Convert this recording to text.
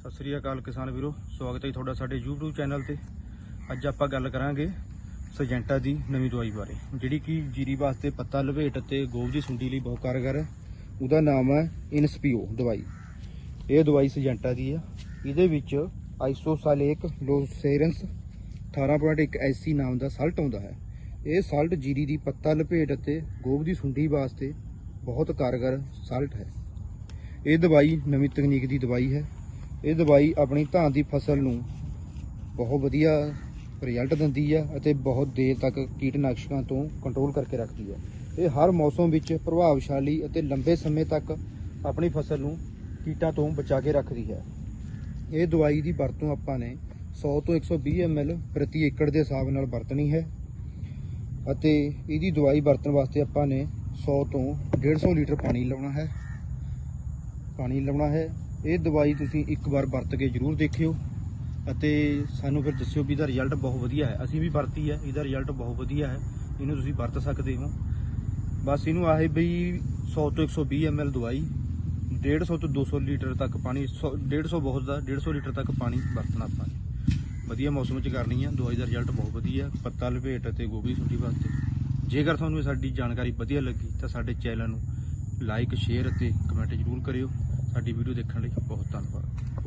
ਸਤਿ ਸ੍ਰੀ ਅਕਾਲ ਕਿਸਾਨ ਵੀਰੋ, ਸਵਾਗਤ ਹੈ ਤੁਹਾਡਾ ਸਾਡੇ YouTube ਚੈਨਲ ਤੇ। ਅੱਜ ਆਪਾਂ ਗੱਲ ਕਰਾਂਗੇ ਸਜੈਂਟਾ ਦੀ ਨਵੀਂ ਦਵਾਈ ਬਾਰੇ, ਜਿਹੜੀ ਕਿ ਜੀਰੀ ਵਾਸਤੇ ਪੱਤਾ ਲਪੇਟ ਅਤੇ ਗੋਭ ਦੀ ਸੁੰਡੀ ਲਈ ਬਹੁਤ ਕਾਰਗਰ ਹੈ। ਉਹਦਾ ਨਾਮ ਹੈ ਇਨਸਪੀਓ ਦਵਾਈ। ਇਹ ਦਵਾਈ ਸਜੈਂਟਾ ਦੀ ਆ ਇਹਦੇ ਵਿੱਚ ਆਈਸੋਸਾਲੇਕ ਲੋਸੇਰੈਂਸ 18.1 ਐਸੀ ਨਾਮ ਦਾ ਸਾਲਟ ਆਉਂਦਾ ਹੈ। ਇਹ ਸਾਲਟ ਜੀਰੀ ਦੀ ਪੱਤਾ ਲਪੇਟ ਅਤੇ ਗੋਭ ਦੀ ਸੁੰਡੀ ਵਾਸਤੇ ਬਹੁਤ ਕਾਰਗਰ ਸਾਲਟ ਹੈ। ਇਹ ਦਵਾਈ ਨਵੀਂ ਤਕਨੀਕ ਦੀ ਦਵਾਈ ਹੈ। ਇਹ ਦਵਾਈ ਆਪਣੀ ਧਾਨ ਦੀ ਫਸਲ ਨੂੰ ਬਹੁਤ ਵਧੀਆ ਰਿਜ਼ਲਟ ਦਿੰਦੀ ਹੈ ਅਤੇ ਬਹੁਤ ਦੇਰ ਤੱਕ ਕੀਟਨਾਸ਼ਕਾਂ ਤੋਂ ਕੰਟਰੋਲ ਕਰਕੇ ਰੱਖਦੀ ਹੈ ਇਹ ਹਰ ਮੌਸਮ ਵਿੱਚ ਪ੍ਰਭਾਵਸ਼ਾਲੀ ਅਤੇ ਲੰਬੇ ਸਮੇਂ ਤੱਕ ਆਪਣੀ ਫਸਲ ਨੂੰ ਕੀਟਾਂ ਤੋਂ ਬਚਾ ਕੇ ਰੱਖਦੀ ਹੈ। ਇਹ ਦਵਾਈ ਦੀ ਵਰਤੋਂ ਆਪਾਂ ਨੇ 100 ਤੋਂ 120 ml ਪ੍ਰਤੀ ਏਕੜ ਦੇ ਹਿਸਾਬ ਨਾਲ ਵਰਤਣੀ ਹੈ ਅਤੇ ਇਹਦੀ ਦਵਾਈ ਵਰਤਣ ਵਾਸਤੇ ਆਪਾਂ ਨੇ 100 ਤੋਂ 150 ਲੀਟਰ ਪਾਣੀ ਲਾਉਣਾ ਹੈ। ਪਾਣੀ ਲਾਉਣਾ ਹੈ ਇਹ ਦਵਾਈ ਤੁਸੀਂ ਇੱਕ ਵਾਰ ਵਰਤ ਕੇ ਜ਼ਰੂਰ ਦੇਖਿਓ ਅਤੇ ਸਾਨੂੰ ਫਿਰ ਦੱਸਿਓ ਵੀ ਇਹਦਾ ਰਿਜ਼ਲਟ ਬਹੁਤ ਵਧੀਆ ਹੈ। ਅਸੀਂ ਵੀ ਵਰਤੀ ਹੈ, ਇਹਦਾ ਰਿਜ਼ਲਟ ਬਹੁਤ ਵਧੀਆ ਹੈ। ਇਹਨੂੰ ਤੁਸੀਂ ਵਰਤ ਸਕਦੇ ਹੋ। ਬਸ ਇਹਨੂੰ ਆਹੇ ਬਈ 100 ਤੋਂ 120 ml ਦਵਾਈ 150 ਤੋਂ 200 ਲੀਟਰ ਤੱਕ ਪਾਣੀ 100 150 ਬਹੁਤ ਦਾ 150 ਲੀਟਰ ਤੱਕ ਪਾਣੀ ਵਰਤਣਾ ਆਪਾਂ ਵਧੀਆ ਮੌਸਮ ਵਿੱਚ ਕਰਨੀ ਹੈ ਦਵਾਈ ਦਾ ਰਿਜ਼ਲਟ ਬਹੁਤ ਵਧੀਆ, ਪੱਤਾ ਲਪੇਟ ਅਤੇ ਗੋਭੀ ਸੁੰਡੀ ਵਾਸਤੇ। ਜੇਕਰ ਤੁਹਾਨੂੰ ਸਾਡੀ ਜਾਣਕਾਰੀ ਵਧੀਆ ਲੱਗੀ ਤਾਂ ਸਾਡੇ ਚੈਨਲ ਨੂੰ ਲਾਈਕ ਸ਼ੇਅਰ ਅਤੇ ਕਮੈਂਟ ਜ਼ਰੂਰ ਕਰਿਓ। ਸਾਡੀ ਵੀਡੀਓ ਦੇਖਣ ਲਈ ਬਹੁਤ ਧੰਨਵਾਦ।